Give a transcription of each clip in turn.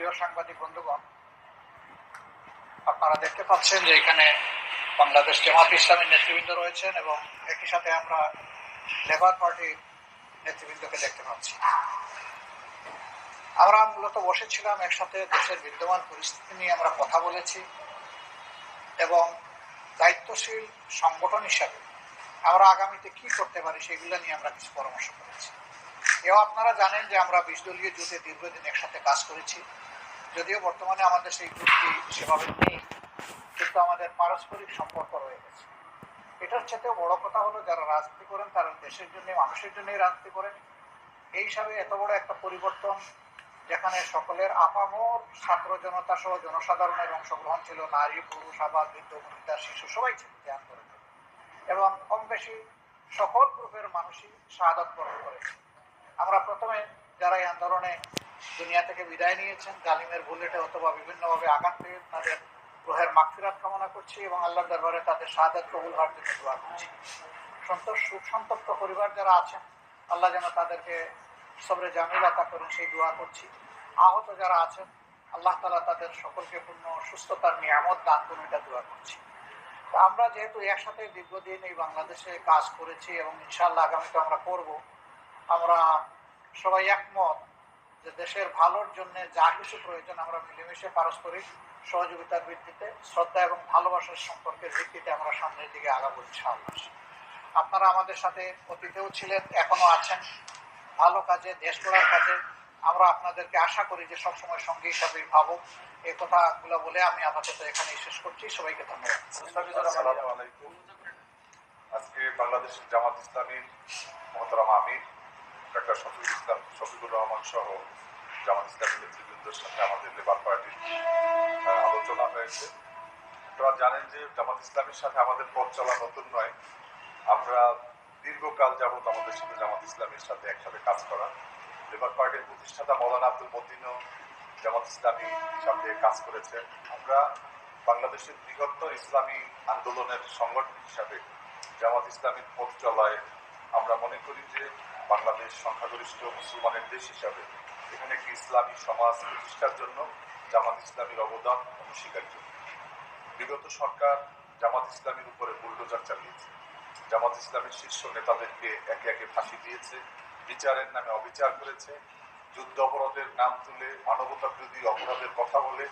প্রিয় সাংবাদিক বন্ধুগণ, আপনারা দেখতে পাচ্ছেন যে এখানে বাংলাদেশ জামাত ইসলামের নেতৃবৃন্দ রয়েছেন এবং একই সাথে আমরা লেবার পার্টির নেতৃবৃন্দকে দেখতে পাচ্ছি। আমরা মূলত বসেছিলাম একসাথে দেশের বিদ্যমান পরিস্থিতি নিয়ে আমরা কথা বলেছি এবং দায়িত্বশীল সংগঠন হিসাবে আমরা আগামীতে কি করতে পারি সেগুলো নিয়ে আমরা কিছু পরামর্শ করেছি। এও আপনারা জানেন যে আমরা বিশ দলীয় জোটে দীর্ঘদিন একসাথে কাজ করেছি। যদিও বর্তমানে আমাদের সেই জোটটি সেভাবে নেই, কিন্তু আমাদের পারস্পরিক সম্পর্ক রয়ে গেছে। এটার চেয়েও বড় কথা হলো যারা রাজনীতি করেন, তারা দেশের জন্য, মানুষের জন্যই রাজনীতি করেন। এই হিসাবে এত বড় একটা পরিবর্তন যেখানে সকলের আপামর ছাত্র জনতা সহ জনসাধারণের অংশগ্রহণ ছিল, নারী, পুরুষ আবার বৃদ্ধ বনিতা শিশু, সবাই ছিল ধ্যান করে। এবং কম বেশি সকল গ্রুপের মানুষই শাহাদত বরণ করেছে। আমরা প্রথমে যারা এই আন্দোলনে দুনিয়া থেকে বিদায় নিয়েছেন, জালিমের বুলেটে অথবা বিভিন্নভাবে আঘাত পেয়ে তাদের গ্রহের মাগফিরাত কামনা করছি এবং আল্লাহ দরবারে তাদের শাহাদত কবুল হওয়ার জন্য দোয়া করছি। সন্তোষ সুখ সন্তপ্ত পরিবার যারা আছেন, আল্লাহ যেন তাদেরকে সবরে জামিল আতা করেন, সেই দোয়া করছি। আহত যারা আছেন, আল্লাহ তালা তাদের সকলকে পূর্ণ সুস্থতার নিয়ামত দান করুন, এটা দোয়া করছি। আমরা যেহেতু একসাথে দীর্ঘদিন এই বাংলাদেশে কাজ করেছি এবং ইনশাল্লাহ আগামীতে আমরা করব, আমরা সবাই একমত যে দেশের ভালোর জন্য যা কিছু প্রয়োজন আমরা মিলেমিশে পারস্পরিক সহযোগিতার ভিত্তিতে, শ্রদ্ধা এবং ভালোবাসার সম্পর্কের ভিত্তিতে আমরা সামনের দিকে আগাবো ইনশাআল্লাহ। আপনারা আমাদের সাথে অতীতেও ছিলেন, এখনও আছেন। ভালো কাজে, দেশ গড়ার কাজে আমরা আপনাদেরকে আশা করি যে সবসময় সঙ্গী হিসাবে ভাবো এই কথাগুলো বলে আমি আপাতত এখানেই শেষ করছি। সবাইকে ধন্যবাদ। আজকে বাংলাদেশ জামাত ইসলামীর মহতরাম আমির ডাক্তার শফিকুল ইসলাম শফিকুর রহমান সহ জামাত ইসলামী নেতৃবৃন্দের সাথে আমাদের লেবার পার্টির আলোচনা হয়েছে। আপনারা জানেন যে জামাত ইসলামের সাথে আমাদের পথ চলা নতুন নয়। আমরা দীর্ঘকাল যাবত আমাদের সাথে জামাত ইসলামের সাথে একসাথে কাজ করা। লেবার পার্টির প্রতিষ্ঠাতা মৌলানা আব্দুল মতিনও জামাত ইসলামী সাথে কাজ করেছেন আমরা বাংলাদেশের বৃহত্তর ইসলামী আন্দোলনের সংগঠন হিসাবে জামাত ইসলামীর পথ চলায় আমরা মনে করি যে বাংলাদেশ সংখ্যাগরিষ্ঠ মুসলমানের দেশ হিসাবে এখানে একটি ইসলামী সমাজ প্রতিষ্ঠার জন্য জামাত ইসলামীর অবদান অনস্বীকার্য। বিগত সরকার জামাত ইসলামীর উপরে বুলডোজার চালিয়েছে। জামাত ইসলামের শীর্ষ নেতাদেরকে একে একে ফাঁসি দিয়েছে, বিচারের নামে অবিচার করেছে, যুদ্ধ অপরাধের নাম তুলে মানবতা বিরোধী অপরাধের কথা বলে,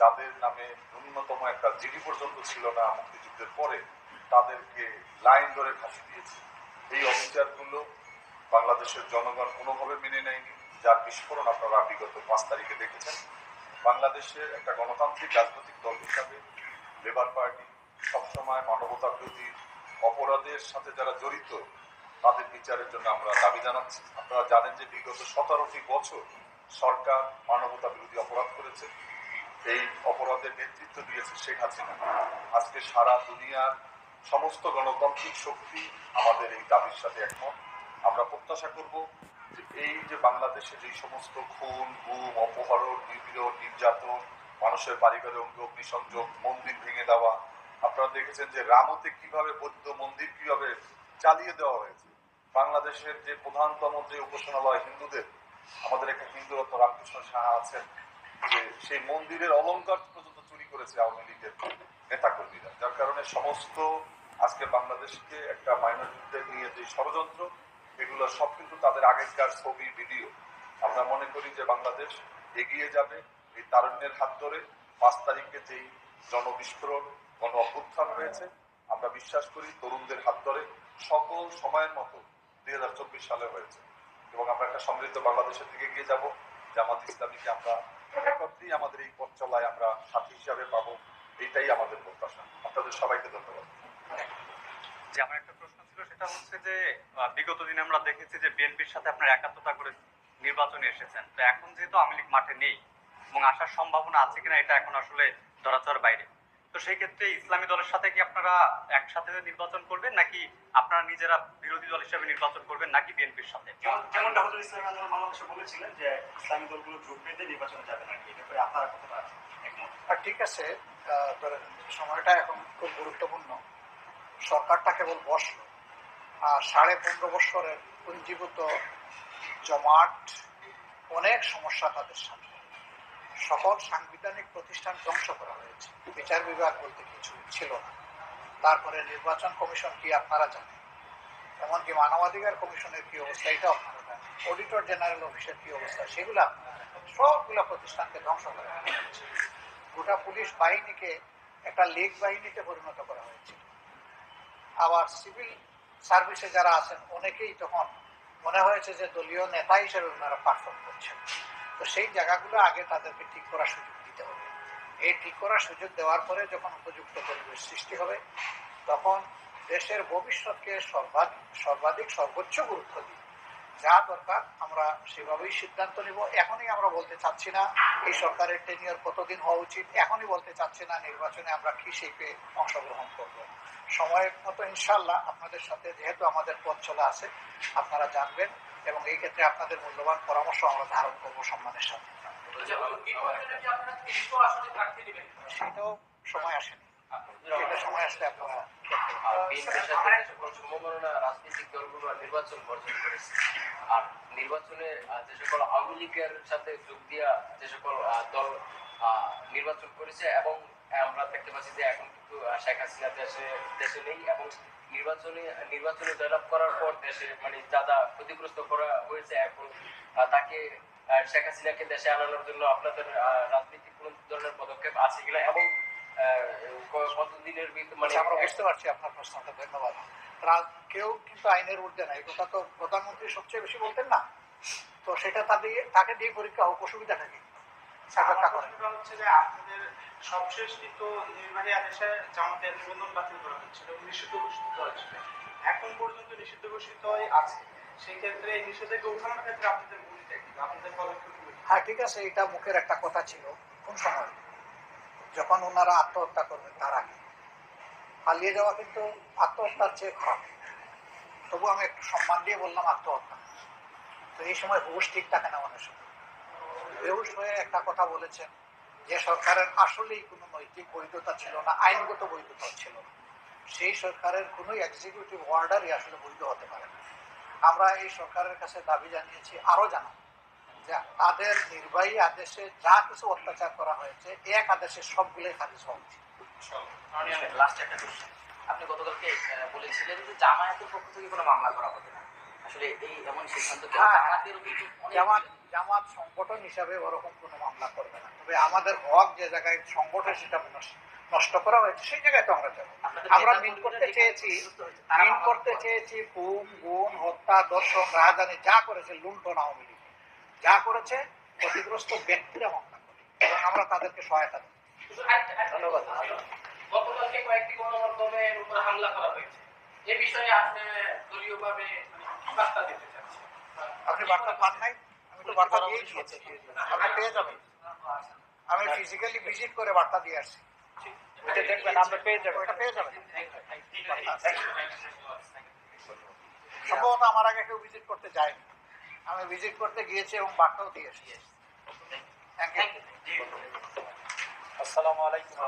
যাদের নামে ন্যূনতম একটা জিডি পর্যন্ত ছিল না মুক্তিযুদ্ধের পরে তাদেরকে লাইন ধরে ফাঁসি দিয়েছে। এই অবিচারগুলো বাংলাদেশের জনগণ কোনোভাবে মেনে নেয়নি। যার বিস্ফোরণ আপনারা বিগত পাঁচ তারিখে দেখেছেন। বাংলাদেশের একটা গণতান্ত্রিক রাজনৈতিক দল হিসাবে লেবার পার্টি সবসময় মানবতা বিরোধী অপরাধের সাথে যারা জড়িত, তাদের বিচারের জন্য আমরা দাবি জানাচ্ছি। আপনারা জানেন যে বিগত সতেরোটি বছর সরকার মানবতা বিরোধী অপরাধ করেছে। এই অপরাধের নেতৃত্ব দিয়েছে শেখ হাসিনা। আজকে সারা দুনিয়ার সমস্ত গণতান্ত্রিক শক্তি আমাদের এই দাবির সাথে একমত। আমরা প্রত্যাশা করব যে এই যে বাংলাদেশে যে সমস্ত খুন, গুম, অপহরণ, নিপীড়ন, নির্যাতন, মানুষের বাড়িঘরে অঙ্গ, অগ্নিসংযোগ, মন্দির ভেঙে দেওয়া, আপনারা দেখেছেন যে রামতে কীভাবে বৌদ্ধ মন্দির কীভাবে চালিয়ে দেওয়া হয়েছে। বাংলাদেশের যে প্রধানতম যে উপাসনালয় হিন্দুদের, আমাদের একটা হিন্দু রত্ন রামকৃষ্ণ সাহা আছেন, যে সেই মন্দিরের অলঙ্কার পর্যন্ত চুরি করেছে আওয়ামী লীগের নেতাকর্মীরা। যার কারণে সমস্ত আজকে বাংলাদেশকে একটা মাইনরিটিদের নিয়ে যে ষড়যন্ত্র, এগুলো সব কিন্তু তাদের আগেকার ছবি ভিডিও আমরা মনে করি যে বাংলাদেশ এগিয়ে যাবে এই তারুণ্যের হাত ধরে। পাঁচ তারিখে যেই জনবিস্ফোরণ, গণ অভ্যুত্থান হয়েছে, আমরা বিশ্বাস করি তরুণদের হাত ধরে সকল সময়ের মতো দুই হাজার চব্বিশ সালে হয়েছে। এবং আমরা একটা সমৃদ্ধ বাংলাদেশের দিকে এগিয়ে যাব। জামাত ইসলামীকে আমরা একত্রেই আমাদের এই পথ চলায় আমরা সাথী হিসাবে পাবো। এইটাই আমাদের প্রত্যাশা। আপনাদের সবাইকে ধন্যবাদ। যে আমার একটা প্রশ্ন ছিল সেটা হচ্ছে যে বিগত দিনে আমরা দেখেছি যে বিএনপির সাথে আপনার একাত্মতা করে নির্বাচনে এসেছেন। তো এখন যেহেতু আওয়ামী লীগ মাঠে নেই এবং আসার সম্ভাবনা আছে কিনা এটা এখন আসলে ধরাচর বাইরে। তো সেই ক্ষেত্রে ইসলামী দলের সাথে কি আপনারা একসাথে নির্বাচন করবেন নাকি আপনারা নিজেরা বিরোধী দল হিসেবে নির্বাচন করবেন নাকি বিএনপির সাথে? যেমন- যেমনটা হজরত ইসলামী আন্দোলন বাংলাদেশে বলেছিলেন যে ইসলামী দলগুলো জোট বেঁধে নির্বাচনে যাবে নাকি? এই ব্যাপারে আপনারা কতটা আর ঠিক আছে সময়টা এখন খুব গুরুত্বপূর্ণ। সরকারটা কেবল বসল। আর সাড়ে পনেরো বছরের পুঞ্জীভূত জমাট অনেক সমস্যা তাদের সামনে। সকল সাংবিধানিক প্রতিষ্ঠান ধ্বংস করা হয়েছে। বিচার বিভাগ বলতে কিছু ছিল না। তারপরে নির্বাচন কমিশন কি আপনারা জানেন? এমনকি মানবাধিকার কমিশনের কি অবস্থা এটা আপনারা জানেন। অডিটর জেনারেল অফিসের কি অবস্থা, সেগুলো আপনারা সবগুলো প্রতিষ্ঠানকে ধ্বংস করা হয়েছে। গোটা পুলিশ বাহিনীকে একটা লেক বাহিনীতে পরিণত করা হয়েছে। আবার সিভিল সার্ভিসে যারা আছেন, অনেকেই তখন মনে হয়েছে যে দলীয় নেতা হিসেবে ওনারা পারফর্ম করছেন। তো সেই জায়গাগুলো আগে তাদেরকে ঠিক করার সুযোগ দিতে হবে। এই ঠিক করার সুযোগ দেওয়ার পরে যখন উপযুক্ত পরিবেশ সৃষ্টি হবে, তখন দেশের ভবিষ্যৎকে সর্বাধিক সর্বাধিক সর্বোচ্চ গুরুত্ব দিই যা দরকার আমরা সেভাবেই সিদ্ধান্ত নিব। এখনই আমরা বলতে চাচ্ছি না এই সরকারের টেনিয়র কতদিন হওয়া উচিত এখনই বলতে চাচ্ছি না নির্বাচনে আমরা কি শেপে অংশগ্রহণ করব। সময়ের মতো ইনশাল্লাহ আপনাদের সাথে যেহেতু আমাদের পথ চলা আছে আপনারা জানবেন এবং এই ক্ষেত্রে আপনাদের মূল্যবান পরামর্শ আমরা ধারণ করব সম্মানের সাথে। সেটাও সময় আসেনি। সেটা সময় আসলে আপনারা নির্বাচন বর্জন করেছে। এবং আমরা দেখতে পাচ্ছি যে এখন কিন্তু শেখ হাসিনা দেশে নেই এবং নির্বাচনে নির্বাচনে জয়লাভ করার পর দেশে মানে যা ক্ষতিগ্রস্ত করা হয়েছে এখন তাকে শেখ হাসিনাকে দেশে আনানোর জন্য আপনাদের রাজনীতি কোন ধরনের পদক্ষেপ আছে কিনা এবং কতদিনের ভিতর মানে আচ্ছা, আমরা বুঝতে পারছি আপনার প্রশ্নটা ধন্যবাদ। কেউ কিন্তু আইনের ঊর্ধ্বে না এই কথা তো প্রধানমন্ত্রী সবচেয়ে বেশি বলতেন না। তো সেটা তাদের তাকে দিয়ে পরীক্ষা হোক হচ্ছে যে আপনাদের সবশেষ কিন্তু নির্বাহী আদেশে জামাতের নিবন্ধন বাতিল করা হচ্ছিল নিষিদ্ধ ঘোষিত হয়েছিল। এখন পর্যন্ত নিষিদ্ধ ঘোষিত হয়ে আছে। সেই ক্ষেত্রে এই নিষেধাজ্ঞা উঠানোর ক্ষেত্রে আপনাদের ভূমিকা কি? আপনাদের পদক্ষেপ হ্যাঁ ঠিক আছে এটা মুখের একটা কথা ছিল। কোন সময়? যখন ওনারা আত্মহত্যা করবেন তার আগে। পালিয়ে যাওয়া কিন্তু আত্মহত্যার চেয়ে খারাপ। তবু আমি একটু সম্মান দিয়ে বললাম আত্মহত্যা। তো এই সময় হুশ ঠিক থাকে না সময় বেহুশ হয়ে একটা কথা বলেছেন যে সরকারের আসলেই কোনো নৈতিক বৈধতা ছিল না, আইনগত বৈধতা ছিল না। সেই সরকারের কোনো এক্সিকিউটিভ অর্ডারই আসলে বৈধ হতে পারে না। আমরা এই সরকারের কাছে দাবি জানিয়েছি আরও জানাব। যে তাদের নির্বাহী আদেশে যা কিছু অত্যাচার করা হয়েছে এক আদেশে সবগুলোই খারিজ হওয়া উচিত। আপনি গতকালকে বলেছিলেন যে জামায়াতের পক্ষ থেকে কোনো মামলা করা হবে না। আসলে এই এমন সিদ্ধান্ত কি হ্যাঁ, জামাতেরও কিন্তু অনেক- জামাত জামাত সংগঠন হিসাবে ওরকম কোনো মামলা করবে না। তবে আমাদের হক যে জায়গায় সংগঠন সেটা নষ্ট- করা হয়েছে সেই জায়গায় তো আমরা যাব। আমরা করতে চেয়েছি মামলা করতে চেয়েছি গুম গুণ হত্যা দর্শন রাজধানী যা করেছে লুণ্ঠন আওয়ামী যা করেছে ক্ষতিগ্রস্ত ব্যক্তিরা মামলা করে এবং আমরা তাদেরকে সহায়তা দিই ধন্যবাদ গতকালকে কয়েকটি গণমাধ্যমের উপর হামলা করা হয়েছে এ বিষয়ে আপনি দলীয়ভাবে বার্তা দিতে চাচ্ছেন আপনি বার্তা পান নাই আমি তো বার্তা দিয়েই দিয়েছি আপনি পেয়ে যাবেন আমি ফিজিক্যালি ভিজিট করে বার্তা দিয়ে আসছি দেখবেন আপনি পেয়ে যাবেন ওটা পেয়ে যাবেন সম্ভবত আমার আগে কেউ ভিজিট করতে যায়নি আমি ভিজিট করতে গিয়েছি এবং বার্তাও দিয়ে এসেছি। থ্যাংক ইউ আসসালামু আলাইকুম।